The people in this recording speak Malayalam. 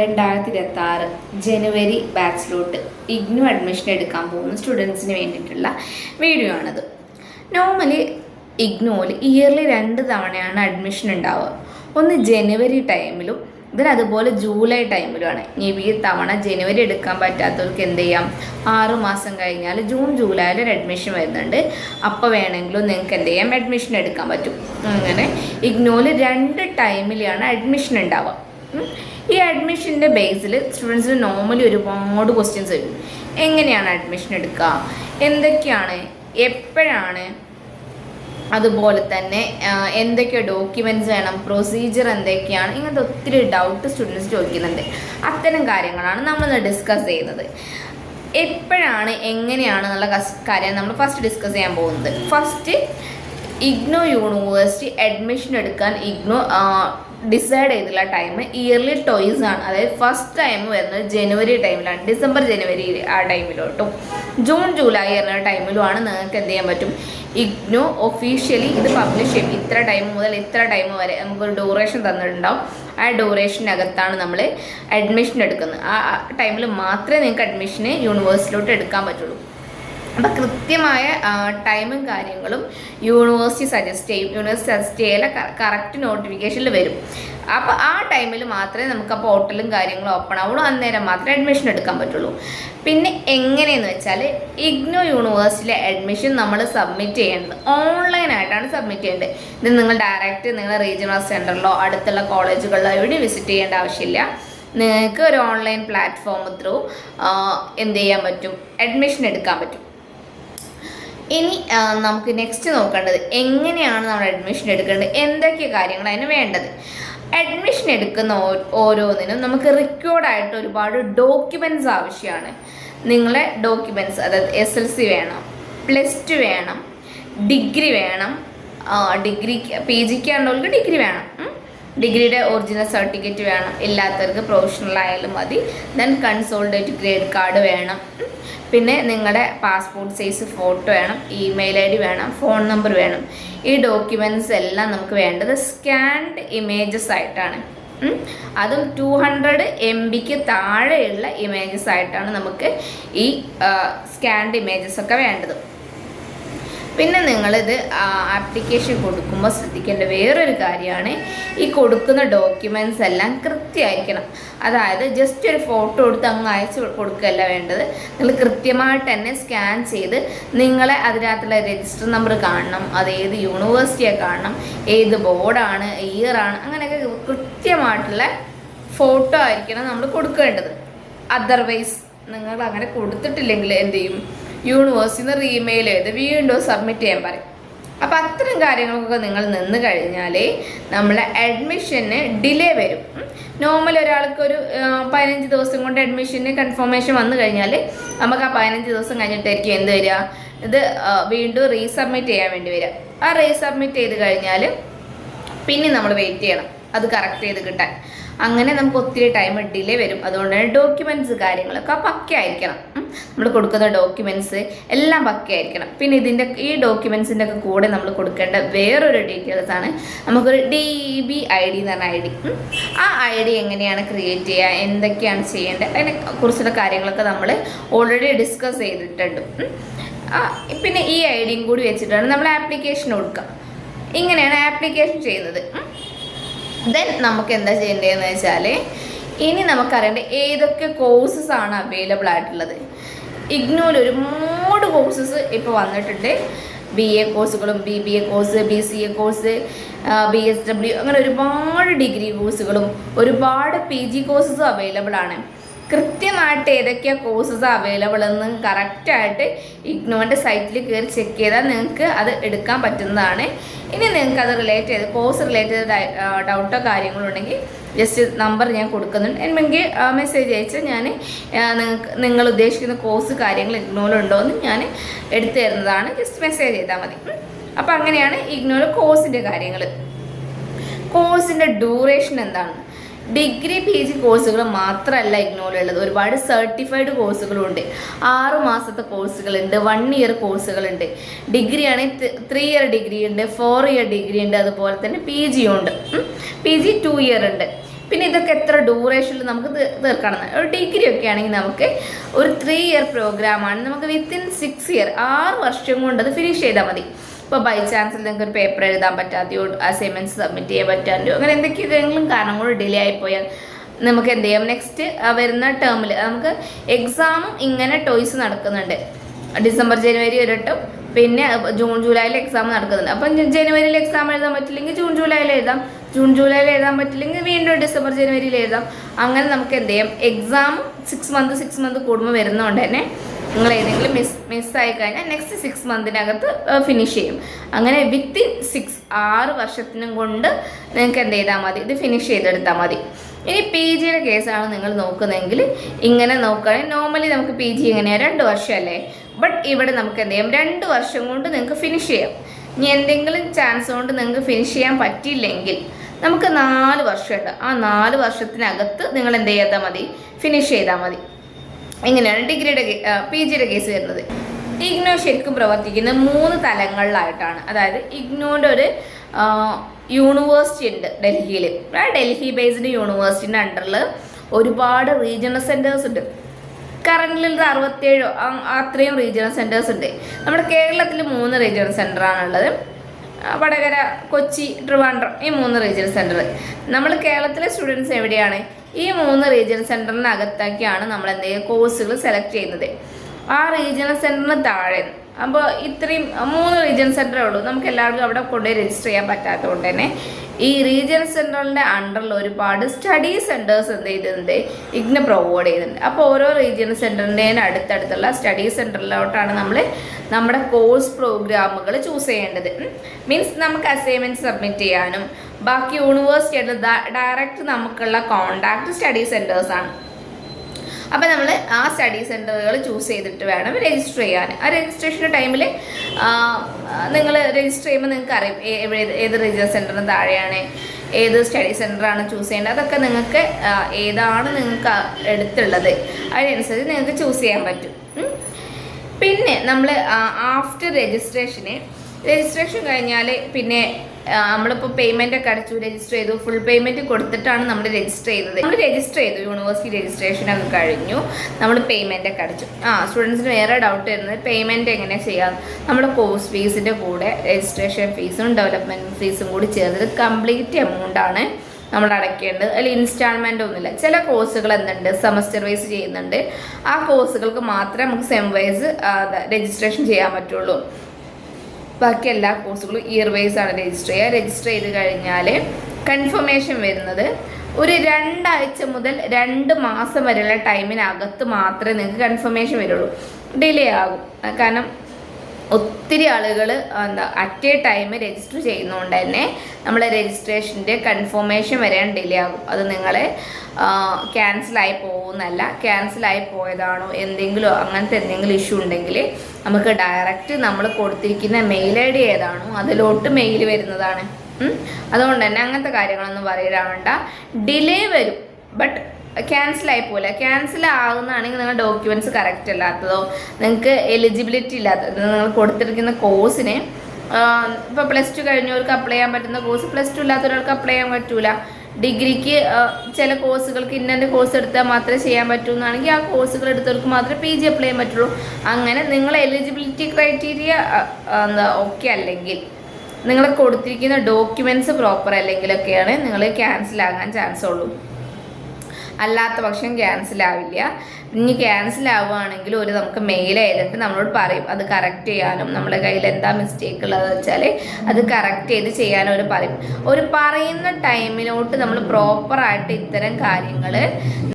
രണ്ടായിരത്തി ഇരുപത്തി ആറ് ജനുവരി ബാച്ചിലോട്ട് ഇഗ്നു അഡ്മിഷൻ എടുക്കാൻ പോകുന്ന സ്റ്റുഡൻസിന് വേണ്ടിയിട്ടുള്ള വീഡിയോ ആണിത്. നോർമലി ഇഗ്നോയിൽ ഇയർലി രണ്ട് തവണയാണ് അഡ്മിഷൻ ഉണ്ടാവുക. ഒന്ന് ജനുവരി ടൈമിലും ഇതിന് അതുപോലെ ജൂലൈ ടൈമിലുമാണ് ഇനി ഈ തവണ ജനുവരി എടുക്കാൻ പറ്റാത്തവർക്ക് എന്ത് ചെയ്യാം? ആറ് മാസം കഴിഞ്ഞാൽ ജൂൺ ജൂലൈയിൽ ഒരു അഡ്മിഷൻ വരുന്നുണ്ട്. അപ്പോൾ വേണമെങ്കിലും നിങ്ങൾക്ക് എന്ത് ചെയ്യാം? അഡ്മിഷൻ എടുക്കാൻ പറ്റും. അങ്ങനെ ഇഗ്നോയിൽ രണ്ട് ടൈമിലാണ് അഡ്മിഷൻ ഉണ്ടാവുക. ഈ അഡ്മിഷന്റെ ബേസിൽ സ്റ്റുഡൻസിന് നോർമലി ഒരുപാട് ക്വസ്റ്റ്യൻസ് വരും. എങ്ങനെയാണ് അഡ്മിഷൻ എടുക്കുക എന്തൊക്കെയാണ്? എപ്പോഴാണ്? അതുപോലെ തന്നെ എന്തൊക്കെ ഡോക്യുമെന്റ്സ് വേണം? പ്രൊസീജിയർ എന്തൊക്കെയാണ്? ഇങ്ങനത്തെ ഒത്തിരി ഡൗട്ട് സ്റ്റുഡൻസ് ചോദിക്കുന്നുണ്ട്. അത്തരം കാര്യങ്ങളാണ് നമ്മൾ ഡിസ്കസ് ചെയ്യുന്നത്. എപ്പോഴാണ് എങ്ങനെയാണ് എന്നുള്ള കാര്യം നമ്മൾ ഫസ്റ്റ് ഡിസ്കസ് ചെയ്യാൻ പോകുന്നത്. ഫസ്റ്റ് ഇഗ്നോ യൂണിവേഴ്സിറ്റി അഡ്മിഷൻ എടുക്കാൻ ഇഗ്നോ ഡിസൈഡ് ചെയ്തിട്ടുള്ള ടൈം ഇയർലി ടോയ്സ് ആണ്. അതായത് ഫസ്റ്റ് ടൈം വരുന്നത് ജനുവരി ടൈമിലാണ് ഡിസംബർ ജനുവരി ആ ടൈമിലോട്ടും ജൂൺ ജൂലൈ എന്ന ടൈമിലുമാണ് നിങ്ങൾക്ക് എന്ത് ചെയ്യാൻ പറ്റും? ഇഗ്നോ ഒഫീഷ്യലി ഇത് പബ്ലിഷ് ചെയ്യും. ഇത്ര ടൈം മുതൽ ഇത്ര ടൈം വരെ നമുക്കൊരു ഡ്യൂറേഷൻ തന്നിട്ടുണ്ടാവും. ആ ഡ്യൂറേഷനകത്താണ് നമ്മൾ അഡ്മിഷൻ എടുക്കുന്നത്. ആ ടൈമിൽ മാത്രമേ നിങ്ങൾക്ക് അഡ്മിഷന് യൂണിവേഴ്സിറ്റിയിലോട്ട് എടുക്കാൻ പറ്റുള്ളൂ. അപ്പം കൃത്യമായ ടൈമും കാര്യങ്ങളും യൂണിവേഴ്സിറ്റി സജസ്റ്റ് ചെയ്യും. യൂണിവേഴ്സിറ്റി സജസ്റ്റ് ചെയ്യല കറക്റ്റ് നോട്ടിഫിക്കേഷനിൽ വരും. അപ്പോൾ ആ ടൈമിൽ മാത്രമേ നമുക്ക് ആ പോർട്ടലും കാര്യങ്ങളും ഓപ്പൺ ആവുള്ളൂ. അന്നേരം മാത്രമേ അഡ്മിഷൻ എടുക്കാൻ പറ്റുള്ളൂ. പിന്നെ എങ്ങനെയെന്ന് വെച്ചാൽ ഇഗ്നോ യൂണിവേഴ്സിറ്റിയിലെ അഡ്മിഷൻ നമ്മൾ സബ്മിറ്റ് ചെയ്യേണ്ടത്. ഓൺലൈനായിട്ടാണ് സബ്മിറ്റ് ചെയ്യേണ്ടത്. ഇത് നിങ്ങൾ ഡയറക്റ്റ് നിങ്ങളുടെ റീജിയണൽ സെന്ററിലോ അടുത്തുള്ള കോളേജുകളിലോ എവിടെയും വിസിറ്റ് ചെയ്യേണ്ട ആവശ്യമില്ല. നിങ്ങൾക്ക് ഒരു ഓൺലൈൻ പ്ലാറ്റ്ഫോം ത്രൂ എന്ത് ചെയ്യാൻ പറ്റും? അഡ്മിഷൻ എടുക്കാൻ പറ്റും. ഇനി നമുക്ക് നെക്സ്റ്റ് നോക്കേണ്ടത് എങ്ങനെയാണ് നമ്മൾ അഡ്മിഷൻ എടുക്കേണ്ടത്? എന്തൊക്കെ കാര്യങ്ങൾ അതിന് വേണ്ടത്? അഡ്മിഷൻ എടുക്കുന്ന ഓരോന്നിനും നമുക്ക് റിക്വേർഡ് ആയിട്ട് ഒരുപാട് ഡോക്യുമെന്റ്സ് ആവശ്യമാണ്. നിങ്ങളെ ഡോക്യുമെന്റ്സ് അതായത് എസ് എൽ സി വേണം പ്ലസ് ടു വേണം ഡിഗ്രി വേണം ഡിഗ്രി പി ജിക്ക് ഡിഗ്രി വേണം. ഡിഗ്രിയുടെ ഒറിജിനൽ സർട്ടിഫിക്കറ്റ് വേണം. ഇല്ലാത്തവർക്ക് പ്രൊഫഷണൽ ആയാലും മതി. ദെൻ കൺസോൾഡേറ്റ് ഗ്രേഡ് കാർഡ് വേണം. പിന്നെ നിങ്ങളുടെ പാസ്പോർട്ട് സൈസ് ഫോട്ടോ വേണം. ഇമെയിൽ ഐ ഡി വേണം. ഫോൺ നമ്പർ വേണം. ഈ ഡോക്യുമെന്റ്സ് എല്ലാം നമുക്ക് വേണ്ടത് സ്കാൻഡ് ഇമേജസ് ആയിട്ടാണ്. അതും ടു ഹൺഡ്രഡ് എം ബിക്ക് താഴെയുള്ള ഇമേജസ് ആയിട്ടാണ് നമുക്ക് ഈ സ്കാൻഡ് ഇമേജസ് ഒക്കെ വേണ്ടത്. പിന്നെ നിങ്ങളിത് ആപ്ലിക്കേഷൻ കൊടുക്കുമ്പോൾ ശ്രദ്ധിക്കേണ്ട വേറൊരു കാര്യമാണ് ഈ കൊടുക്കുന്ന ഡോക്യുമെന്റ്സ് എല്ലാം കൃത്യമായിരിക്കണം. അതായത് ജസ്റ്റ് ഒരു ഫോട്ടോ എടുത്ത് അങ്ങ് അയച്ചു കൊടുക്കുകയല്ല വേണ്ടത്. നിങ്ങൾ കൃത്യമായിട്ട് തന്നെ സ്കാൻ ചെയ്ത് നിങ്ങളെ അതിനകത്തുള്ള രജിസ്റ്റർ നമ്പർ കാണണം അത് ഏത് യൂണിവേഴ്സിറ്റിയെ കാണണം ഏത് ബോർഡാണ് ഇയറാണ് അങ്ങനെയൊക്കെ കൃത്യമായിട്ടുള്ള ഫോട്ടോ ആയിരിക്കണം നമ്മൾ കൊടുക്കേണ്ടത്. അതർവൈസ് നിങ്ങൾ അങ്ങനെ കൊടുത്തിട്ടില്ലെങ്കിൽ എന്ത് ചെയ്യും? യൂണിവേഴ്സിറ്റിന്ന് റീമെയിൽ ചെയ്ത് വീണ്ടും സബ്മിറ്റ് ചെയ്യാൻ പറയും. അപ്പോൾ അത്തരം കാര്യങ്ങൾക്കൊക്കെ നിങ്ങൾ നിന്ന് കഴിഞ്ഞാൽ നമ്മളെ അഡ്മിഷന് ഡിലേ വരും. നോർമൽ ഒരാൾക്ക് ഒരു പതിനഞ്ച് ദിവസം കൊണ്ട് അഡ്മിഷന് കൺഫർമേഷൻ വന്നു കഴിഞ്ഞാൽ നമുക്ക് ആ പതിനഞ്ച് ദിവസം കഴിഞ്ഞിട്ടായിരിക്കും എന്ത് വരിക? ഇത് വീണ്ടും റീസബ്മിറ്റ് ചെയ്യാൻ വേണ്ടി വരിക. ആ റീസബ്മിറ്റ് ചെയ്ത് കഴിഞ്ഞാൽ പിന്നെ നമ്മൾ വെയിറ്റ് ചെയ്യണം. അത് കറക്റ്റ് ചെയ്ത് കിട്ടാൻ. അങ്ങനെ നമുക്ക് ഒത്തിരി ടൈം ഡിലേ വരും. അതുകൊണ്ട് തന്നെ ഡോക്യുമെന്റ്സ് കാര്യങ്ങളൊക്കെ പക്കയായിരിക്കണം നമ്മൾ കൊടുക്കുന്ന ഡോക്യുമെന്റ്സ് എല്ലാം പക്കയായിരിക്കണം പിന്നെ ഇതിന്റെ ഈ ഡോക്യുമെൻസിന്റെ ഒക്കെ കൂടെ നമ്മൾ കൊടുക്കേണ്ട വേറൊരു ഡീറ്റെയിൽസ് ആണ്. നമുക്കൊരു ഡി ബി ഐ ഡി എന്ന് പറഞ്ഞ ഐ ഡി ആ ഐ ഡി എങ്ങനെയാണ് ക്രിയേറ്റ് ചെയ്യുക എന്തൊക്കെയാണ് ചെയ്യേണ്ടത് അതിനെ കുറിച്ചുള്ള കാര്യങ്ങളൊക്കെ നമ്മൾ ഓൾറെഡി ഡിസ്കസ് ചെയ്തിട്ടുണ്ട്. പിന്നെ ഈ ഐ ഡിയും കൂടി വെച്ചിട്ടാണ് നമ്മൾ ആപ്ലിക്കേഷൻ കൊടുക്കുക. ഇങ്ങനെയാണ് ആപ്ലിക്കേഷൻ ചെയ്യുന്നത്. ദെൻ നമുക്ക് എന്താ ചെയ്യേണ്ടതെന്ന് വെച്ചാൽ ഇനി നമുക്കറിയേണ്ട ഏതൊക്കെ കോഴ്സസ് ആണ് അവൈലബിൾ ആയിട്ടുള്ളത്. ഇഗ്നോയിൽ ഒരുപാട് കോഴ്സസ് ഇപ്പോൾ വന്നിട്ടുണ്ട്. ബി എ കോഴ്സുകളും B B A course B C A course B S W അങ്ങനെ ഒരുപാട് ഡിഗ്രി കോഴ്സുകളും ഒരുപാട് പി ജി കോഴ്സസും അവൈലബിൾ ആണ്. കൃത്യമായിട്ട് ഏതൊക്കെ കോഴ്സസ് അവൈലബിൾ എന്ന് കറക്റ്റായിട്ട് ഇഗ്നോന്റെ സൈറ്റിൽ കയറി ചെക്ക് ചെയ്താൽ നിങ്ങൾക്ക് അത് എടുക്കാൻ പറ്റുന്നതാണ്. ഇനി നിങ്ങൾക്ക് അത് റിലേറ്റ് ചെയ്ത് കോഴ്സ് റിലേറ്റ് ചെയ്ത ഡൗട്ടോ കാര്യങ്ങളോ ഉണ്ടെങ്കിൽ ജസ്റ്റ് നമ്പർ ഞാൻ കൊടുക്കുന്നുണ്ട്. എന്നെങ്കിൽ മെസ്സേജ് അയച്ചാൽ ഞാൻ നിങ്ങൾക്ക് നിങ്ങൾ ഉദ്ദേശിക്കുന്ന കോഴ്സ് കാര്യങ്ങൾ ഇഗ്നോയിലുണ്ടോ എന്ന് ഞാൻ എടുത്തു തരുന്നതാണ്. ജസ്റ്റ് മെസ്സേജ് ചെയ്താൽ മതി. അപ്പോൾ അങ്ങനെയാണ് ഇഗ്നോയിൽ കോഴ്സിന്റെ കാര്യങ്ങൾ കോഴ്സിന്റെ ഡ്യൂറേഷൻ എന്താണ്? ഡിഗ്രി പി ജി കോഴ്സുകൾ മാത്രമല്ല ഇഗ്നോയിലുള്ളത് ഒരുപാട് സർട്ടിഫൈഡ് കോഴ്സുകളുണ്ട് ആറ് മാസത്തെ കോഴ്സുകളുണ്ട് വൺ ഇയർ കോഴ്സുകളുണ്ട് ഡിഗ്രി ആണെങ്കിൽ ത്രീ ഇയർ ഡിഗ്രി ഉണ്ട് ഫോർ ഇയർ ഡിഗ്രി ഉണ്ട് അതുപോലെ തന്നെ പി ജിയും ഉണ്ട് പി ജി ടു ഇയർ ഉണ്ട് പിന്നെ ഇതൊക്കെ എത്ര ഡ്യൂറേഷനിൽ നമുക്ക് തീർക്കണം? ഒരു ഡിഗ്രി ഒക്കെ ആണെങ്കിൽ നമുക്ക് ഒരു ത്രീ ഇയർ പ്രോഗ്രാമാണ് നമുക്ക് വിത്തിൻ സിക്സ് ഇയർ ആറ് വർഷം കൊണ്ട് അത് ഫിനിഷ് ചെയ്താൽ മതി. ഇപ്പോൾ ബൈ ചാൻസിൽ നിങ്ങൾക്ക് ഒരു പേപ്പർ എഴുതാൻ പറ്റാതെയോ അസൈൻമെന്റ്സ് സബ്മിറ്റ് ചെയ്യാൻ പറ്റാണ്ടോ അങ്ങനെ എന്തൊക്കെയെങ്കിലും കാരണം കൂടെ ഡിലേ ആയിപ്പോയാൽ നമുക്ക് എന്ത് ചെയ്യാം? നെക്സ്റ്റ് വരുന്ന ടേമിൽ നമുക്ക് എക്സാമും ഇങ്ങനെ ടോയ്സ് നടക്കുന്നുണ്ട്. ഡിസംബർ ജനുവരി ഒരിട്ടും പിന്നെ ജൂൺ ജൂലൈയിൽ എക്സാം നടക്കുന്നുണ്ട്. അപ്പം ജനുവരിയിൽ എക്സാം എഴുതാൻ പറ്റില്ലെങ്കിൽ ജൂൺ ജൂലൈയിൽ എഴുതാം. ജൂൺ ജൂലൈയിൽ എഴുതാൻ പറ്റില്ലെങ്കിൽ വീണ്ടും ഡിസംബർ ജനുവരിയിൽ എഴുതാം. അങ്ങനെ നമുക്ക് എന്ത് ചെയ്യാം? Exam six month six month കൂടുമ്പോൾ വരുന്നതുകൊണ്ട് തന്നെ നിങ്ങൾ ഏതെങ്കിലും മിസ് മിസ്സായി കഴിഞ്ഞാൽ നെക്സ്റ്റ് സിക്സ് മന്തിനകത്ത് ഫിനിഷ് ചെയ്യും. അങ്ങനെ വിത്തിൻ സിക്സ് ആറ് വർഷത്തിനും കൊണ്ട് നിങ്ങൾക്ക് എന്ത് ചെയ്താൽ മതി? ഇത് ഫിനിഷ് ചെയ്തെടുത്താൽ മതി. ഇനി പി ജിയുടെ കേസാണ് നിങ്ങൾ നോക്കുന്നതെങ്കിൽ ഇങ്ങനെ നോക്കുകയാണെങ്കിൽ നോർമലി നമുക്ക് പി ജി എങ്ങനെയാണ് രണ്ട് വർഷമല്ലേ? ബട്ട് ഇവിടെ നമുക്ക് എന്ത് ചെയ്യാം? രണ്ട് വർഷം കൊണ്ട് നിങ്ങൾക്ക് ഫിനിഷ് ചെയ്യാം. ഇനി എന്തെങ്കിലും ചാൻസ് കൊണ്ട് നിങ്ങൾക്ക് ഫിനിഷ് ചെയ്യാൻ പറ്റിയില്ലെങ്കിൽ നമുക്ക് നാല് വർഷമുണ്ട്. ആ നാല് വർഷത്തിനകത്ത് നിങ്ങൾ എന്ത് ചെയ്താൽ മതി? ഫിനിഷ് ചെയ്താൽ മതി. ഇങ്ങനെയാണ് ഡിഗ്രിയുടെ പി ജിയുടെ കേസ് വരുന്നത്. ഇഗ്നോ ശരിക്കും പ്രവർത്തിക്കുന്ന മൂന്ന് തലങ്ങളിലായിട്ടാണ്. അതായത് ഇഗ്നോയുടെ ഒരു യൂണിവേഴ്സിറ്റി ഉണ്ട് ഡൽഹിയിൽ ഡൽഹി ബേസ്ഡ് യൂണിവേഴ്സിറ്റിന്റെ അണ്ടറിൽ ഒരുപാട് റീജിയണൽ സെന്റേഴ്സ് ഉണ്ട്. കറണ്ടിൽ ഇത് അറുപത്തേഴോ അത്രയും റീജിയണൽ സെന്റേഴ്സ് ഉണ്ട്. നമ്മുടെ കേരളത്തിൽ മൂന്ന് റീജിയണൽ സെന്ററാണുള്ളത് വടകര കൊച്ചി ട്രിവാൻഡ്രം ഈ മൂന്ന് റീജിയണൽ സെന്റർ നമ്മൾ കേരളത്തിലെ സ്റ്റുഡൻസ് എവിടെയാണ്? ഈ മൂന്ന് റീജിയണൽ സെന്ററിനകത്താക്കിയാണ് നമ്മൾ എന്തെങ്കിലും കോഴ്സുകൾ സെലക്ട് ചെയ്യുന്നത്. ആ റീജിയണൽ സെന്ററിന് താഴെ. അപ്പോൾ ഇത്രയും മൂന്ന് റീജിയണൽ സെന്ററേ ഉള്ളൂ. നമുക്ക് എല്ലാവർക്കും അവിടെ കൊണ്ടുപോയി രജിസ്റ്റർ ചെയ്യാൻ പറ്റാത്തതുകൊണ്ട് തന്നെ ഈ റീജിയണൽ സെന്ററിന്റെ അണ്ടറിൽ ഒരുപാട് സ്റ്റഡി സെന്റേഴ്സ് എന്ത് ചെയ്തിട്ടുണ്ട് ഇഗ്ന പ്രൊവൈഡ് ചെയ്യുന്നുണ്ട് അപ്പോൾ ഓരോ റീജിയണൽ സെന്ററിന്റെ അടുത്തടുത്തുള്ള സ്റ്റഡി സെന്ററിലോട്ടാണ് നമ്മൾ നമ്മുടെ കോഴ്സ് പ്രോഗ്രാമുകൾ ചൂസ് ചെയ്യേണ്ടത്. മീൻസ് നമുക്ക് അസൈൻമെന്റ് സബ്മിറ്റ് ചെയ്യാനും ബാക്കി യൂണിവേഴ്സിറ്റിയുടെ ഡയറക്റ്റ് നമുക്കുള്ള കോണ്ടാക്ട് സ്റ്റഡി സെന്റേഴ്സാണ് അപ്പോൾ നമ്മൾ ആ സ്റ്റഡി സെന്ററുകൾ ചൂസ് ചെയ്തിട്ട് വേണം രജിസ്റ്റർ ചെയ്യാൻ ആ രജിസ്ട്രേഷന്റെ ടൈമിൽ നിങ്ങൾ രജിസ്റ്റർ ചെയ്യുമ്പോൾ നിങ്ങൾക്ക് അറിയും ഏത് രജിസ്റ്റർ സെന്ററിന് താഴെയാണ് ഏത് സ്റ്റഡി സെന്ററാണ് ചൂസ് ചെയ്യേണ്ടത്. അതൊക്കെ നിങ്ങൾക്ക് ഏതാണ് നിങ്ങൾക്ക് എടുത്തുള്ളത്. അതിനനുസരിച്ച് നിങ്ങൾക്ക് ചൂസ് ചെയ്യാൻ പറ്റും. പിന്നെ നമ്മൾ ആഫ്റ്റർ രജിസ്ട്രേഷന് രജിസ്ട്രേഷൻ കഴിഞ്ഞാൽ പിന്നെ നമ്മളിപ്പോൾ പേയ്മെന്റ് ഒക്കെ അടച്ചു രജിസ്റ്റർ ചെയ്തു ഫുൾ പേയ്മെന്റ് കൊടുത്തിട്ടാണ് നമ്മൾ രജിസ്റ്റർ ചെയ്തത്. നമ്മൾ രജിസ്റ്റർ ചെയ്തു യൂണിവേഴ്സിറ്റി രജിസ്ട്രേഷൻ ഒക്കെ കഴിഞ്ഞു. നമ്മൾ പേയ്മെന്റ് ഒക്കെ അടച്ചു. ആ സ്റ്റുഡൻസിന് വേറെ ഡൗട്ട് വരുന്നത് പേയ്മെന്റ് എങ്ങനെ ചെയ്യാം? നമ്മുടെ കോഴ്സ് ഫീസിന്റെ കൂടെ രജിസ്ട്രേഷൻ ഫീസും ഡെവലപ്മെന്റ് ഫീസും കൂടി ചേർന്നിട്ട് കംപ്ലീറ്റ് എമൗണ്ട് ആണ് നമ്മൾ അടയ്ക്കേണ്ടത് അതിൽ ഇൻസ്റ്റാൾമെന്റ് ഒന്നുമില്ല. ചില കോഴ്സുകൾ എന്തുണ്ട്? സെമസ്റ്റർ വൈസ് ചെയ്യുന്നുണ്ട്. ആ കോഴ്സുകൾക്ക് മാത്രമേ നമുക്ക് സെം വൈസ് രജിസ്ട്രേഷൻ ചെയ്യാൻ പറ്റുള്ളൂ. ബാക്കി എല്ലാ കോഴ്സുകളും ഇയർ വൈസ് ആണ് രജിസ്റ്റർ ചെയ്യുക. രജിസ്റ്റർ ചെയ്ത് കഴിഞ്ഞാൽ കൺഫർമേഷൻ വരുന്നത് ഒരു രണ്ടാഴ്ച മുതൽ രണ്ട് മാസം വരെയുള്ള ടൈമിനകത്ത് മാത്രമേ നിങ്ങൾക്ക് കൺഫർമേഷൻ വരുള്ളൂ. ഡിലേ ആകും. കാരണം ഒത്തിരി ആളുകൾ എന്താ അറ്റ് എ ടൈം രജിസ്റ്റർ ചെയ്യുന്നതുകൊണ്ട് തന്നെ നമ്മളെ രജിസ്ട്രേഷന്റെ കൺഫർമേഷൻ വരാൻ ഡിലേ ആകും. അത് നിങ്ങളെ ക്യാൻസലായി പോകുന്നല്ല ക്യാൻസലായി പോയതാണോ? എന്തെങ്കിലും അങ്ങനത്തെ എന്തെങ്കിലും ഇഷ്യൂ ഉണ്ടെങ്കിൽ നമുക്ക് ഡയറക്റ്റ് നമ്മൾ കൊടുത്തിരിക്കുന്ന മെയിൽ ഐ ഡി ഏതാണോ അതിലോട്ട് മെയിൽ വരുന്നതാണ്. അതുകൊണ്ട് തന്നെ അങ്ങനത്തെ കാര്യങ്ങളൊന്നും പറയാവേണ്ട ഡിലേ വരും ബട്ട് ക്യാൻസൽ ആയി പോലെ ക്യാൻസൽ ആകുന്നതാണെങ്കിൽ നിങ്ങൾ ഡോക്യുമെന്റ്സ് കറക്റ്റ് അല്ലാത്തതോ നിങ്ങൾക്ക് എലിജിബിലിറ്റി ഇല്ലാത്തത് നിങ്ങൾ കൊടുത്തിരിക്കുന്ന കോഴ്സിന് ഇപ്പോൾ പ്ലസ് ടു കഴിഞ്ഞവർക്ക് അപ്ലൈ ചെയ്യാൻ പറ്റുന്ന കോഴ്സ് പ്ലസ് ടു ഇല്ലാത്തവർക്ക് അപ്ലൈ ചെയ്യാൻ പറ്റൂല. ഡിഗ്രിക്ക് ചില കോഴ്സുകൾക്ക് ഇന്ന കോഴ്സ് എടുത്താൽ മാത്രമേ ചെയ്യാൻ പറ്റൂ എന്നാണെങ്കിൽ ആ കോഴ്സുകൾ എടുത്തവർക്ക് മാത്രമേ പി ജി അപ്ലൈ ചെയ്യാൻ പറ്റുള്ളൂ. അങ്ങനെ നിങ്ങൾ എലിജിബിലിറ്റി ക്രൈറ്റീരിയ എന്താ ഓക്കെ അല്ലെങ്കിൽ നിങ്ങൾ കൊടുത്തിരിക്കുന്ന ഡോക്യുമെന്റ്സ് പ്രോപ്പർ അല്ലെങ്കിലൊക്കെയാണ് നിങ്ങൾ ക്യാൻസൽ ആകാൻ ചാൻസ് ഉള്ളൂ. അല്ലാത്ത പക്ഷം ക്യാൻസൽ ആവില്ല. ഇനി ക്യാൻസൽ ആവുകയാണെങ്കിൽ ഒരു നമുക്ക് മെയിൽ ചെയ്തിട്ട് നമ്മളോട് പറയും അത് കറക്റ്റ് ചെയ്യാനും നമ്മുടെ കയ്യിൽ എന്താ മിസ്റ്റേക്ക് ഉള്ളത് വെച്ചാൽ അത് കറക്റ്റ് ചെയ്ത് ചെയ്യാനും അവർ പറയും. ഒരു പറയുന്ന ടൈമിലോട്ട് നമ്മൾ പ്രോപ്പറായിട്ട് ഇത്തരം കാര്യങ്ങൾ